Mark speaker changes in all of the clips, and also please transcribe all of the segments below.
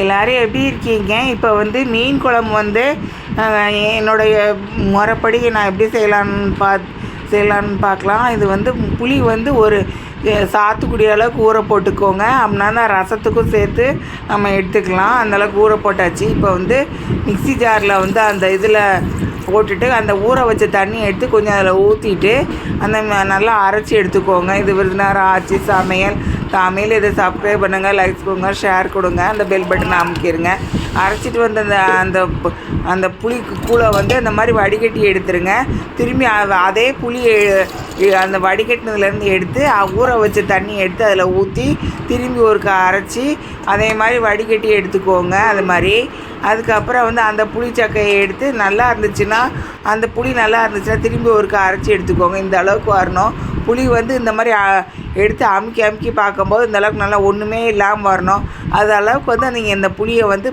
Speaker 1: எல்லாரும் எப்படி இருக்கீங்க? இப்போ வந்து மீன் குழம்பு வந்து என்னுடைய முறைப்படி நான் எப்படி செய்யலான்னு பா செய்யலான்னு பார்க்கலாம் இது வந்து புளி வந்து ஒரு சாத்துக்குடி அளவுக்கு ஊற போட்டுக்கோங்க. அப்படின்னா அந்த ரசத்துக்கும் சேர்த்து நம்ம எடுத்துக்கலாம். அந்தளவுக்கு ஊற போட்டாச்சு. இப்போ வந்து மிக்ஸி ஜாரில் வந்து அந்த இதில் போட்டுட்டு அந்த ஊற வச்ச தண்ணி எடுத்து கொஞ்சம் அதில் ஊற்றிட்டு அந்த நல்லா அரைச்சி எடுத்துக்கோங்க. இது விருதுநகர் ஆச்சி சமையல் தமிழ் இதை சப்ஸ்கிரைப் பண்ணுங்கள் லைக்ஸ் கொடுங்க ஷேர் கொடுங்க அந்த பெல் பட்டன் அமுக்கிடுங்க அரைச்சிட்டு வந்து அந்த அந்த அந்த புளி கூழை வந்து அந்த மாதிரி வடிகட்டி எடுத்துருங்க. திரும்பி அதே புளி அந்த வடிகட்டினதுலேருந்து எடுத்து ஊற வச்ச தண்ணி எடுத்து அதில் ஊற்றி திரும்பி ஒருக்கா அரைச்சி அதே மாதிரி வடிகட்டி எடுத்துக்கோங்க அது மாதிரி. அதுக்கப்புறம் வந்து அந்த புளி சக்கையை எடுத்து நல்லா இருந்துச்சுன்னா அந்த புளி நல்லா இருந்துச்சுன்னா திரும்பி ஒருக்கா அரைச்சி எடுத்துக்கோங்க. இந்த அளவுக்கு வரணும். புளி வந்து இந்த மாதிரி எடுத்து அமுக்கி அமுக்கி பார்க்கும்போது இந்த அளவுக்கு நல்லா ஒன்றுமே இல்லாமல் வரணும். அது அளவுக்கு வந்து நீங்கள் இந்த புளியை வந்து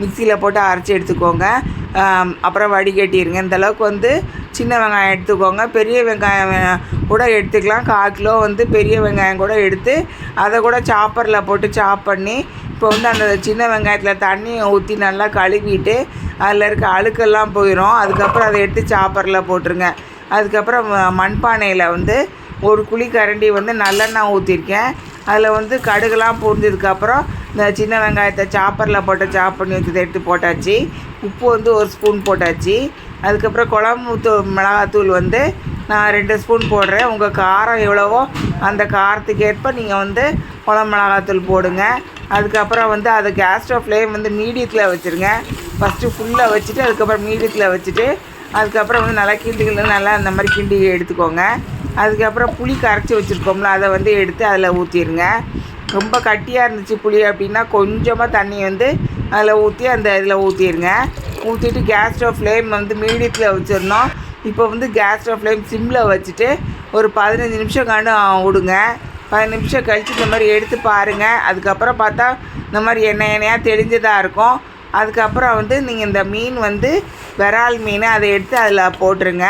Speaker 1: மிக்சியில் போட்டு அரைச்சி எடுத்துக்கோங்க. அப்புறம் வடிகட்டிடுங்க இந்த அளவுக்கு வந்து சின்ன வெங்காயம் எடுத்துக்கோங்க. பெரிய வெங்காயம் கூட எடுத்துக்கலாம். கால் கிலோ வந்து பெரிய வெங்காயம் கூட எடுத்து அதை கூட சாப்பரில் போட்டு சாப் பண்ணி இப்போ வந்து அந்த சின்ன வெங்காயத்தில் தண்ணியை ஊற்றி நல்லா கழுவிட்டு அதில் இருக்க அழுக்கெல்லாம் போயிடும் அதுக்கப்புறம் அதை எடுத்து சாப்பரில் போட்டுருங்க. அதுக்கப்புறம் மண்பானையில் வந்து ஒரு குழி கரண்டி வந்து நல்லெண்ணெய் ஊற்றிருக்கேன் அதில் வந்து கடுகுலாம் பூர்ந்ததுக்கப்புறம் இந்த சின்ன வெங்காயத்தை சாப்பரில் போட்டு சாப் பண்ணி வச்சதை எடுத்து போட்டாச்சு. உப்பு வந்து ஒரு ஸ்பூன் போட்டாச்சு. அதுக்கப்புறம் குழம்பு தூ மிளகாத்தூள் வந்து நான் ரெண்டு ஸ்பூன் போடுறேன். உங்கள் காரம் எவ்வளவோ அந்த காரத்துக்கு ஏற்ப நீங்கள் வந்து குழம்பு மிளகாத்தூள் போடுங்க. அதுக்கப்புறம் வந்து அது கேஸ் ஸ்டவ் ஃப்ளேம் வந்து மீடியத்தில் வச்சுருங்க. ஃபஸ்ட்டு ஃபுல்லாக வச்சுட்டு அதுக்கப்புறம் மீடியத்தில் வச்சுட்டு அதுக்கப்புறம் வந்து நல்லா கிண்டி நல்லா அந்த மாதிரி கிண்டி எடுத்துக்கோங்க. அதுக்கப்புறம் புளி கரைச்சி வச்சுருக்கோம்ல அதை வந்து எடுத்து அதில் ஊற்றிடுங்க ரொம்ப கட்டியாக இருந்துச்சு புளி அப்படின்னா கொஞ்சமாக தண்ணி வந்து அதில் ஊற்றி அந்த இதில் ஊற்றிடுங்க ஊற்றிட்டு கேஸ் ஸ்டவ் ஃப்ளேம் வந்து மீடியத்தில் வச்சிடணும் இப்போ வந்து கேஸ் ஸ்டவ் ஃப்ளேம் சிம்மில் வச்சுட்டு ஒரு பதினஞ்சு நிமிஷம் கண்டு விடுங்க பதினஞ்சு நிமிஷம் கழித்து இந்த மாதிரி எடுத்து பாருங்கள் அதுக்கப்புறம் பார்த்தா இந்த மாதிரி எண்ணெய் எண்ணெயாக தெளிஞ்சதாக இருக்கும். அதுக்கப்புறம் வந்து நீங்கள் இந்த மீன் வந்து விரால் மீன் அதை எடுத்து அதில் போட்டுருங்க.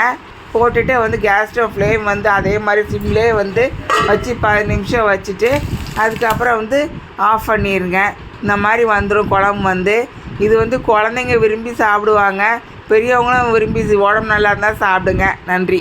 Speaker 1: போட்டுட்டு வந்து கேஸ் ஸ்டவ் ஃப்ளேம் வந்து அதே மாதிரி சிம்லேயே வந்து வச்சு பதினஞ்சு நிமிஷம் வச்சுட்டு அதுக்கப்புறம் வந்து ஆஃப் பண்ணிடுங்க இந்த மாதிரி வந்துடும் குழம்பு வந்து. இது வந்து குழந்தைங்க விரும்பி சாப்பிடுவாங்க. பெரியவங்களும் விரும்பி உடம்பு நல்லா இருந்தால் சாப்பிடுங்க. நன்றி.